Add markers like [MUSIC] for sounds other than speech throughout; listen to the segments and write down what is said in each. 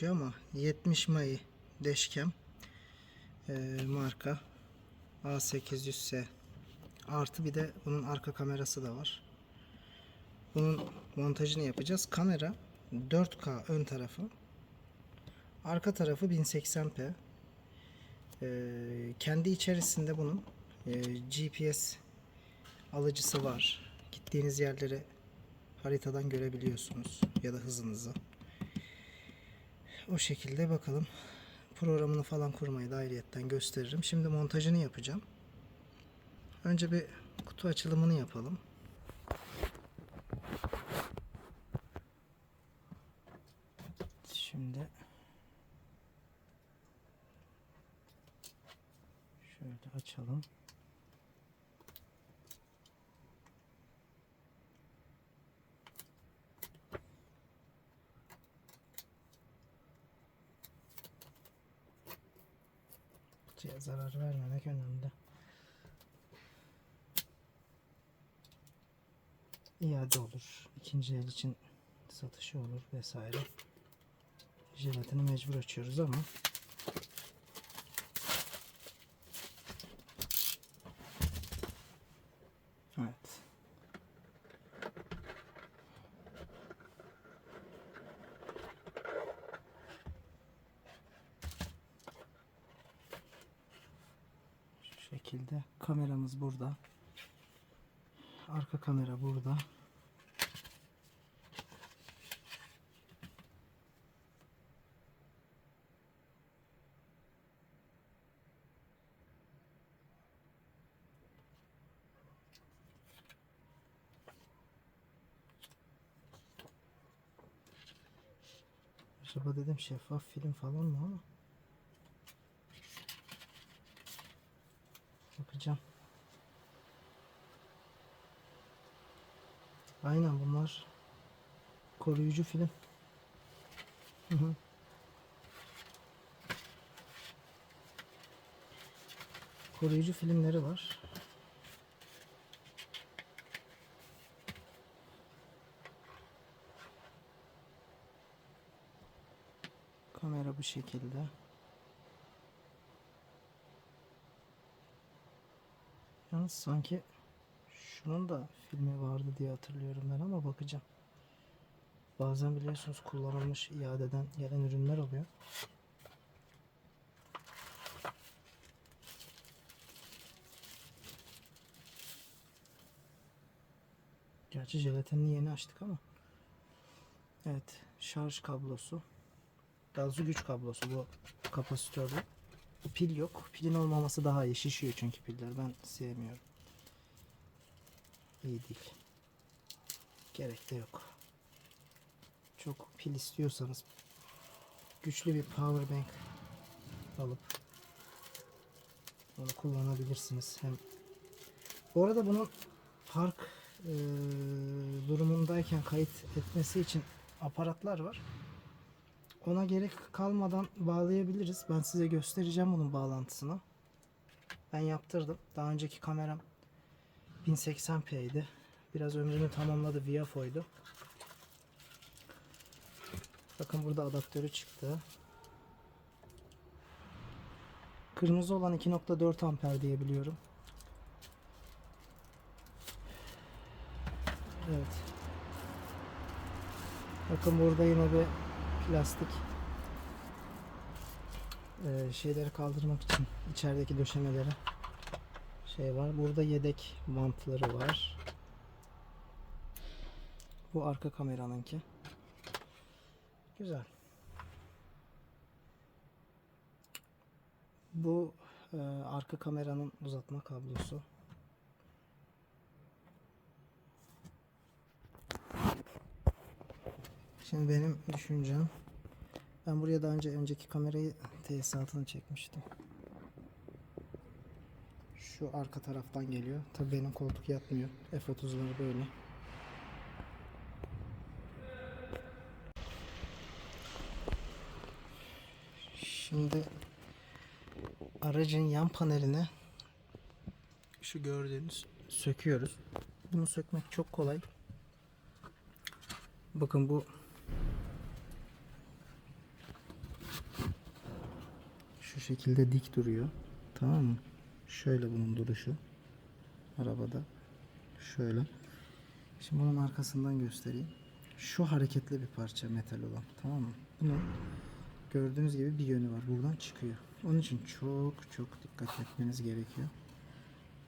geçiyor ama 70 Mai Dashcam e, marka A800S artı bir de bunun arka kamerası da var. Bunun montajını yapacağız. Kamera 4K ön tarafı. Arka tarafı 1080p. Ee, kendi içerisinde bunun e, GPS alıcısı var. Gittiğiniz yerleri haritadan görebiliyorsunuz ya da hızınızı. O şekilde bakalım. Programını falan kurmayı da ayrıyetten gösteririm. Şimdi montajını yapacağım. Önce bir kutu açılımını yapalım. Şimdi şöyle açalım. Kutuya zarar vermemek önemli. iade olur. İkinci el için satışı olur vesaire. Jelatini mecbur açıyoruz ama Evet. Şu şekilde kameramız burada. Arka kamera burada. Acaba dedim şeffaf film falan mı ama bakacağım. Aynen bunlar koruyucu film. Koruyucu filmleri var. Kamera bu şekilde. Yalnız sanki şunun da filmi vardı diye hatırlıyorum ben ama bakacağım. Bazen biliyorsunuz kullanılmış iadeden gelen ürünler oluyor. Gerçi jelatinini yeni açtık ama. Evet, şarj kablosu. Gazlı güç kablosu bu kapasitörlü. Pil yok. Pilin olmaması daha iyi. Şişiyor çünkü piller. Ben sevmiyorum. İyi değil. Gerek de yok. Çok pil istiyorsanız güçlü bir power bank alıp onu kullanabilirsiniz. Hem bu arada bunun park e, durumundayken kayıt etmesi için aparatlar var. Ona gerek kalmadan bağlayabiliriz. Ben size göstereceğim bunun bağlantısını. Ben yaptırdım. Daha önceki kameram 1080p'ydi. Biraz ömrünü tamamladı. VIAFO'ydu. Bakın burada adaptörü çıktı. Kırmızı olan 2.4 amper diye biliyorum. Evet. Bakın burada yine bir plastik eee, şeyleri kaldırmak için içerideki döşemeleri şey var. Burada yedek bantları var. Bu arka kameranınki. Güzel. Bu eee, arka kameranın uzatma kablosu. Şimdi benim düşüncem ben buraya daha önce önceki kamerayı tesisatını çekmiştim. Şu arka taraftan geliyor. Tabii benim koltuk yatmıyor. F30'ları böyle. Şimdi aracın yan paneline şu gördüğünüz söküyoruz. Bunu sökmek çok kolay. Bakın bu şu şekilde dik duruyor. Tamam mı? Şöyle bunun duruşu. Arabada. Şöyle. Şimdi bunun arkasından göstereyim. Şu hareketli bir parça metal olan. Tamam mı? Bunun gördüğünüz gibi bir yönü var. Buradan çıkıyor. Onun için çok çok dikkat etmeniz gerekiyor.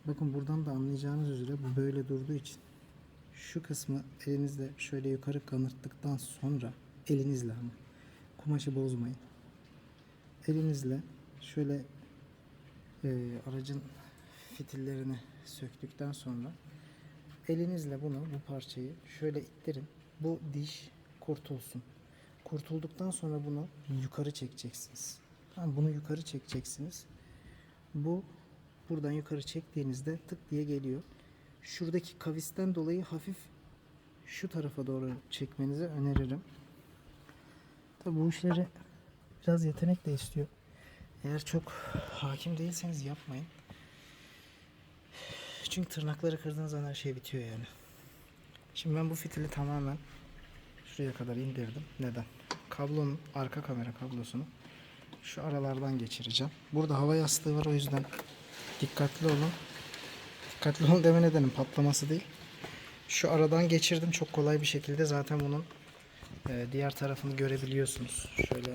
Bakın buradan da anlayacağınız üzere bu böyle durduğu için şu kısmı elinizle şöyle yukarı kanırttıktan sonra elinizle ama kumaşı bozmayın. Elinizle şöyle e, aracın fitillerini söktükten sonra elinizle bunu bu parçayı şöyle ittirin. Bu diş kurtulsun. Kurtulduktan sonra bunu yukarı çekeceksiniz. Tamam bunu yukarı çekeceksiniz. Bu buradan yukarı çektiğinizde tık diye geliyor. Şuradaki kavisten dolayı hafif şu tarafa doğru çekmenizi öneririm. Tabi bu işleri biraz yetenek de istiyor. Eğer çok hakim değilseniz yapmayın. Çünkü tırnakları kırdığınız zaman her şey bitiyor yani. Şimdi ben bu fitili tamamen şuraya kadar indirdim. Neden? Kablonun arka kamera kablosunu şu aralardan geçireceğim. Burada hava yastığı var o yüzden dikkatli olun. Dikkatli olun deme nedenim patlaması değil. Şu aradan geçirdim çok kolay bir şekilde. Zaten bunun e, diğer tarafını görebiliyorsunuz. Şöyle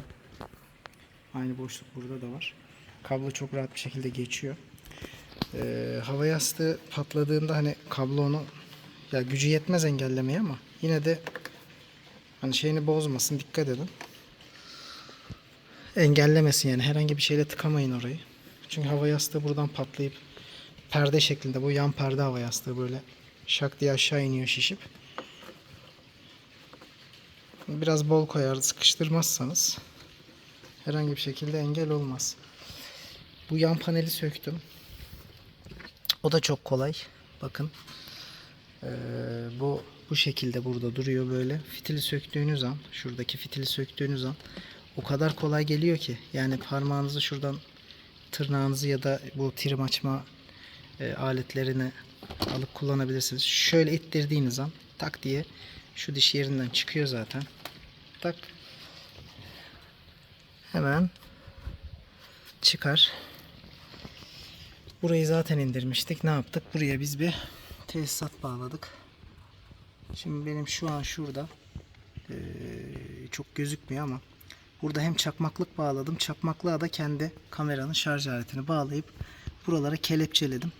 aynı boşluk burada da var. Kablo çok rahat bir şekilde geçiyor. E, hava yastığı patladığında hani kablo onu ya gücü yetmez engellemeye ama yine de hani şeyini bozmasın dikkat edin. Engellemesin yani herhangi bir şeyle tıkamayın orayı. Çünkü hava yastığı buradan patlayıp perde şeklinde bu yan perde hava yastığı böyle şak diye aşağı iniyor şişip. Biraz bol koyar sıkıştırmazsanız herhangi bir şekilde engel olmaz. Bu yan paneli söktüm. O da çok kolay. Bakın. Ee, bu bu şekilde burada duruyor böyle. Fitili söktüğünüz an, şuradaki fitili söktüğünüz an o kadar kolay geliyor ki. Yani parmağınızı şuradan tırnağınızı ya da bu trim açma e, aletlerini alıp kullanabilirsiniz. Şöyle ittirdiğiniz an tak diye şu diş yerinden çıkıyor zaten. Tak. Hemen çıkar. Burayı zaten indirmiştik. Ne yaptık? Buraya biz bir tesisat bağladık. Şimdi benim şu an şurada eee, çok gözükmüyor ama burada hem çakmaklık bağladım. Çakmaklığa da kendi kameranın şarj aletini bağlayıp buralara kelepçeledim.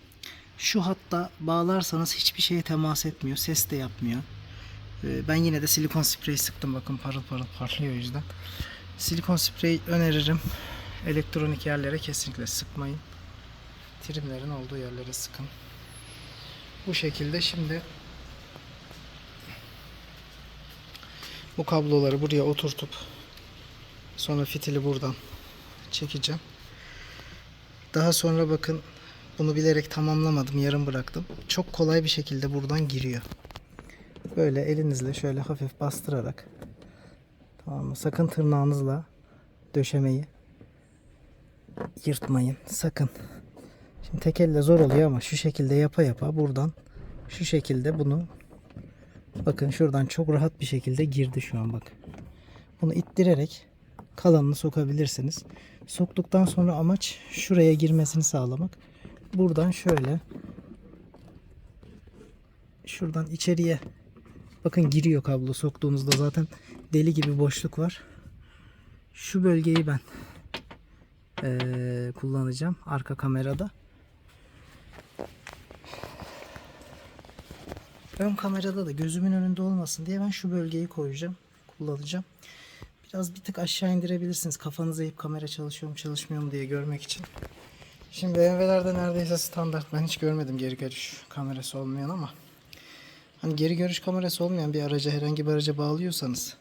Şu hatta bağlarsanız hiçbir şeye temas etmiyor. Ses de yapmıyor. Ee, Ben yine de silikon sprey sıktım. Bakın parıl parıl parlıyor o yüzden. Silikon sprey öneririm. Elektronik yerlere kesinlikle sıkmayın. Trimlerin olduğu yerlere sıkın. Bu şekilde şimdi bu kabloları buraya oturtup sonra fitili buradan çekeceğim. Daha sonra bakın bunu bilerek tamamlamadım. Yarım bıraktım. Çok kolay bir şekilde buradan giriyor. Böyle elinizle şöyle hafif bastırarak tamam mı? Sakın tırnağınızla döşemeyi yırtmayın. Sakın. Şimdi tek elle zor oluyor ama şu şekilde yapa yapa buradan şu şekilde bunu bakın şuradan çok rahat bir şekilde girdi şu an bak. Bunu ittirerek kalanını sokabilirsiniz. Soktuktan sonra amaç şuraya girmesini sağlamak. Buradan şöyle şuradan içeriye bakın giriyor kablo soktuğunuzda zaten deli gibi boşluk var. Şu bölgeyi ben eee, kullanacağım arka kamerada. Ön kamerada da gözümün önünde olmasın diye ben şu bölgeyi koyacağım. Kullanacağım. Biraz bir tık aşağı indirebilirsiniz. Kafanızı eğip kamera çalışıyor mu çalışmıyor mu diye görmek için. Şimdi BMW'lerde neredeyse standart. Ben hiç görmedim geri görüş kamerası olmayan ama. Hani geri görüş kamerası olmayan bir araca herhangi bir araca bağlıyorsanız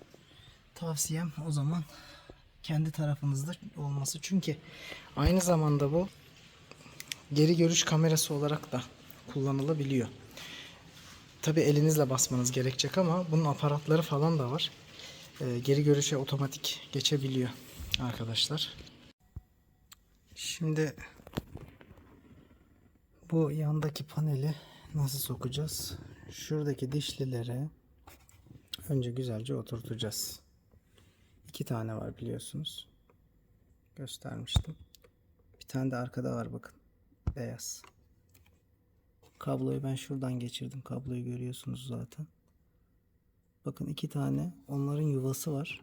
tavsiyem o zaman kendi tarafınızda olması. Çünkü aynı zamanda bu geri görüş kamerası olarak da kullanılabiliyor. Tabi elinizle basmanız gerekecek ama bunun aparatları falan da var. Ee, geri görüşe otomatik geçebiliyor arkadaşlar. Şimdi bu yandaki paneli nasıl sokacağız? Şuradaki dişlilere önce güzelce oturtacağız. İki tane var biliyorsunuz. Göstermiştim. Bir tane de arkada var bakın. Beyaz. Kabloyu ben şuradan geçirdim. Kabloyu görüyorsunuz zaten. Bakın iki tane onların yuvası var.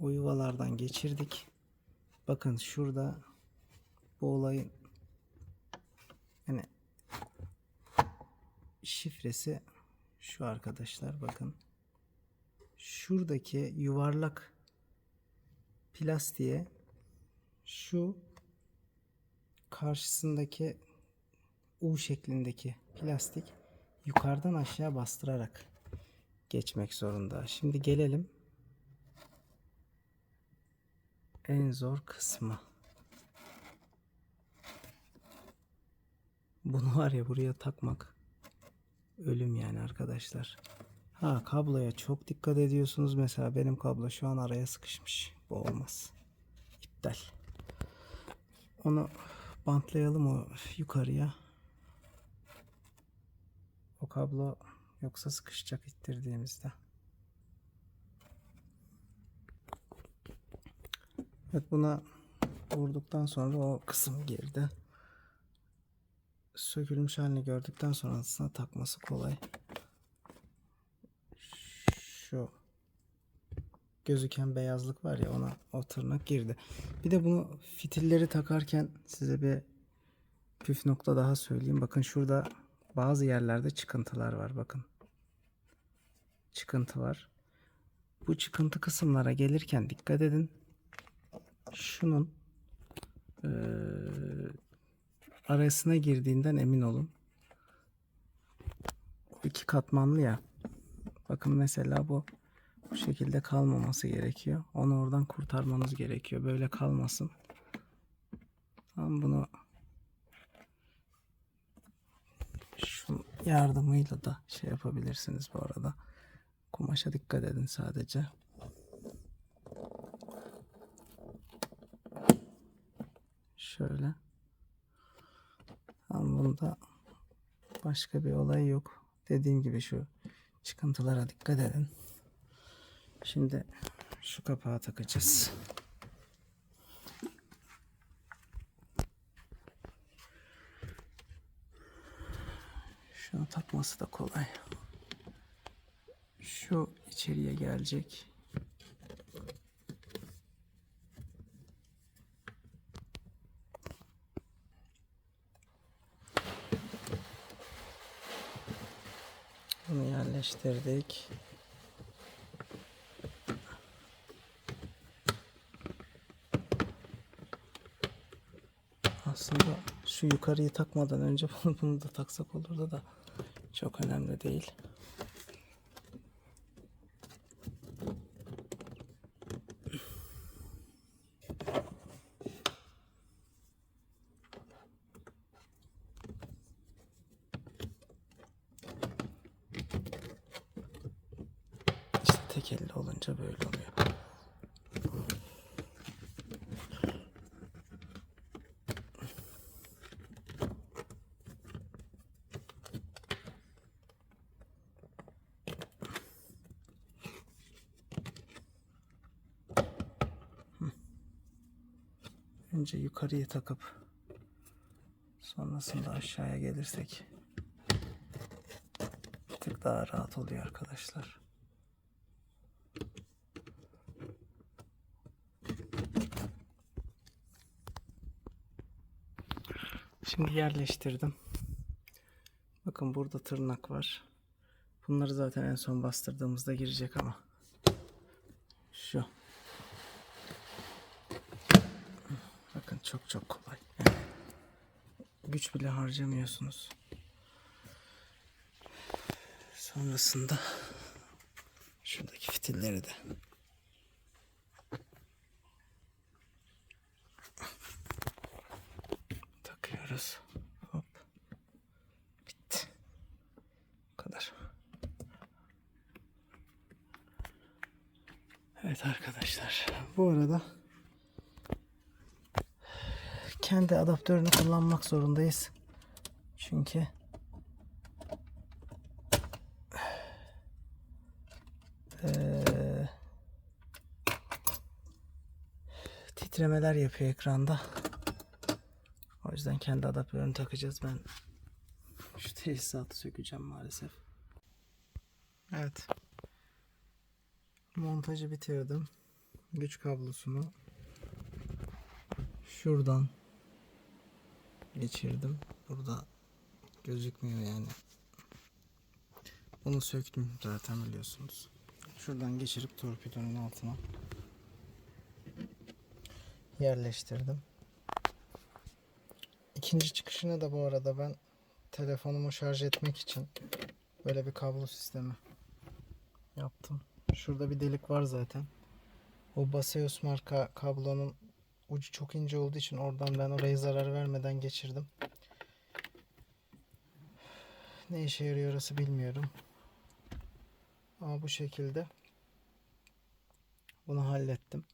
O yuvalardan geçirdik. Bakın şurada bu olayın hani şifresi şu arkadaşlar bakın. Şuradaki yuvarlak plastiğe şu karşısındaki U şeklindeki plastik yukarıdan aşağı bastırarak geçmek zorunda. Şimdi gelelim en zor kısmı. Bunu var ya buraya takmak ölüm yani arkadaşlar. Ha kabloya çok dikkat ediyorsunuz. Mesela benim kablo şu an araya sıkışmış. Bu olmaz. İptal. Onu bantlayalım o yukarıya. O kablo yoksa sıkışacak ittirdiğimizde. Evet buna vurduktan sonra o kısım girdi. Sökülmüş halini gördükten sonra aslında takması kolay. Şu gözüken beyazlık var ya ona o tırnak girdi. Bir de bunu fitilleri takarken size bir püf nokta daha söyleyeyim. Bakın şurada bazı yerlerde çıkıntılar var bakın. Çıkıntı var. Bu çıkıntı kısımlara gelirken dikkat edin. Şunun eee, arasına girdiğinden emin olun. İki katmanlı ya. Bakın mesela bu bu şekilde kalmaması gerekiyor. Onu oradan kurtarmanız gerekiyor. Böyle kalmasın. Tam bunu şu yardımıyla da şey yapabilirsiniz bu arada. Kumaşa dikkat edin sadece. Şöyle. Bunda başka bir olay yok. Dediğim gibi şu çıkıntılara dikkat edin. Şimdi şu kapağı takacağız. Şunu takması da kolay. Şu içeriye gelecek. Bunu yerleştirdik. Aslında şu yukarıyı takmadan önce [LAUGHS] bunu da taksak olurdu da çok önemli değil. İşte tek elle olunca böyle oluyor. Önce yukarıya takıp sonrasında aşağıya gelirsek bir tık daha rahat oluyor arkadaşlar. Şimdi yerleştirdim. Bakın burada tırnak var. Bunları zaten en son bastırdığımızda girecek ama. Şu. Bakın çok çok kolay. Yani güç bile harcamıyorsunuz. Sonrasında şuradaki fitilleri de takıyoruz. Hop. Bitti. Bu kadar. Evet arkadaşlar. Bu arada kendi adaptörünü kullanmak zorundayız. Çünkü eee, titremeler yapıyor ekranda. yüzden kendi adaptörünü takacağız. Ben şu tesisatı sökeceğim maalesef. Evet. Montajı bitirdim. Güç kablosunu şuradan geçirdim. Burada gözükmüyor yani. Bunu söktüm zaten biliyorsunuz. Şuradan geçirip torpidonun altına yerleştirdim. İkinci çıkışını da bu arada ben telefonumu şarj etmek için böyle bir kablo sistemi yaptım. Şurada bir delik var zaten. O Baseus marka kablonun ucu çok ince olduğu için oradan ben oraya zarar vermeden geçirdim. Ne işe yarıyor orası bilmiyorum. Ama bu şekilde bunu hallettim.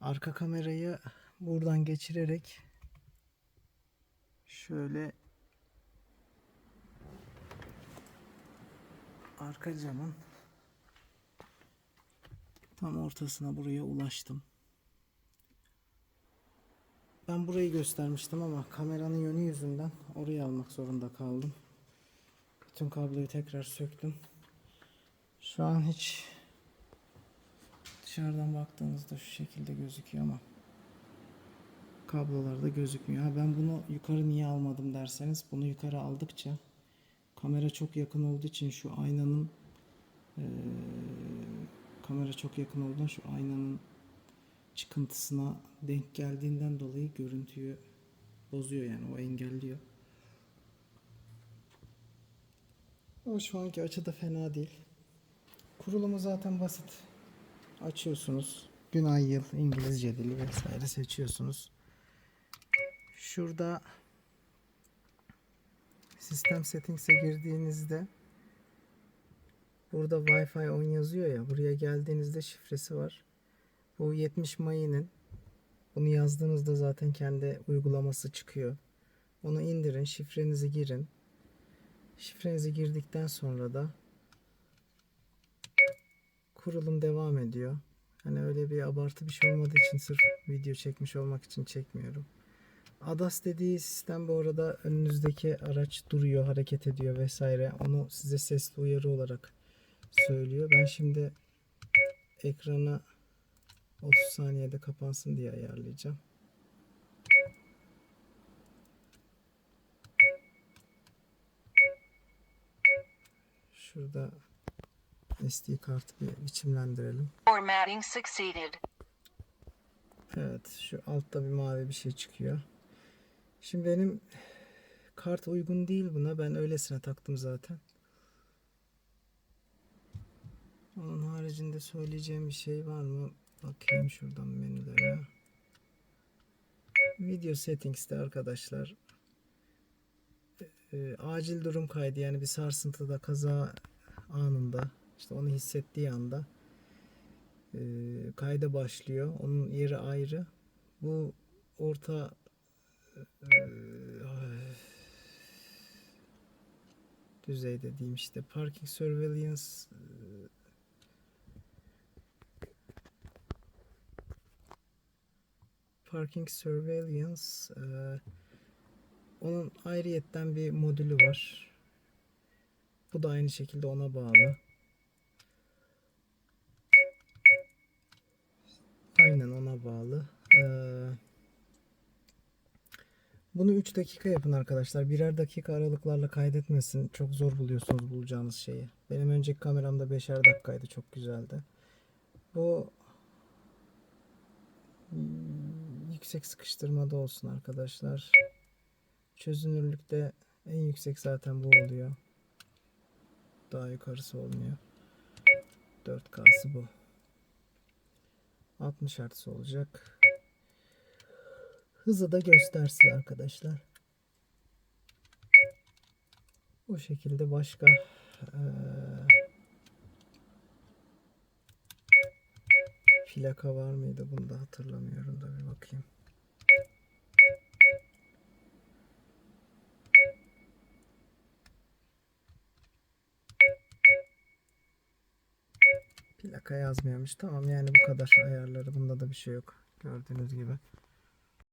Arka kamerayı buradan geçirerek şöyle arka camın tam ortasına buraya ulaştım. Ben burayı göstermiştim ama kameranın yönü yüzünden orayı almak zorunda kaldım. Bütün kabloyu tekrar söktüm. Şu an hiç dışarıdan baktığınızda şu şekilde gözüküyor ama kablolarda gözükmüyor. Ha ben bunu yukarı niye almadım derseniz bunu yukarı aldıkça kamera çok yakın olduğu için şu aynanın eee, kamera çok yakın olduğundan şu aynanın çıkıntısına denk geldiğinden dolayı görüntüyü bozuyor yani o engelliyor. Ama şu anki açı da fena değil. Kurulumu zaten basit. Açıyorsunuz. Gün, ay, yıl, İngilizce dili vesaire seçiyorsunuz. Şurada sistem settings'e girdiğinizde burada Wi-Fi 10 yazıyor ya. Buraya geldiğinizde şifresi var. Bu 70 Mayı'nın bunu yazdığınızda zaten kendi uygulaması çıkıyor. Onu indirin, şifrenizi girin. Şifrenizi girdikten sonra da kurulum devam ediyor. Hani öyle bir abartı bir şey olmadığı için sırf video çekmiş olmak için çekmiyorum. ADAS dediği sistem bu arada önünüzdeki araç duruyor, hareket ediyor vesaire. Onu size sesli uyarı olarak söylüyor. Ben şimdi ekranı 30 saniyede kapansın diye ayarlayacağım. Şurada SD kartı bir biçimlendirelim. Formatting succeeded. Evet şu altta bir mavi bir şey çıkıyor. Şimdi benim kart uygun değil buna. Ben öylesine taktım zaten. Onun haricinde söyleyeceğim bir şey var mı? Bakayım şuradan menülere. Video settings'te arkadaşlar e, acil durum kaydı yani bir sarsıntıda kaza anında işte onu hissettiği anda e, kayda başlıyor. Onun yeri ayrı. Bu orta e, düzeyde diyeyim işte parking surveillance parking surveillance e, onun ayrıyetten bir modülü var. Bu da aynı şekilde ona bağlı. Aynen ona bağlı. Ee, bunu 3 dakika yapın arkadaşlar. Birer dakika aralıklarla kaydetmesin. Çok zor buluyorsunuz bulacağınız şeyi. Benim önceki kameramda 5'er dakikaydı. Çok güzeldi. Bu yüksek sıkıştırmada olsun arkadaşlar. Çözünürlükte en yüksek zaten bu oluyor. Daha yukarısı olmuyor. 4K'sı bu. 60 Hz olacak. Hızı da göstersin arkadaşlar. Bu şekilde başka eee, plaka var mıydı? Bunu da hatırlamıyorum da bir bakayım. Plaka yazmıyormuş. Tamam yani bu kadar ayarları. Bunda da bir şey yok. Gördüğünüz gibi.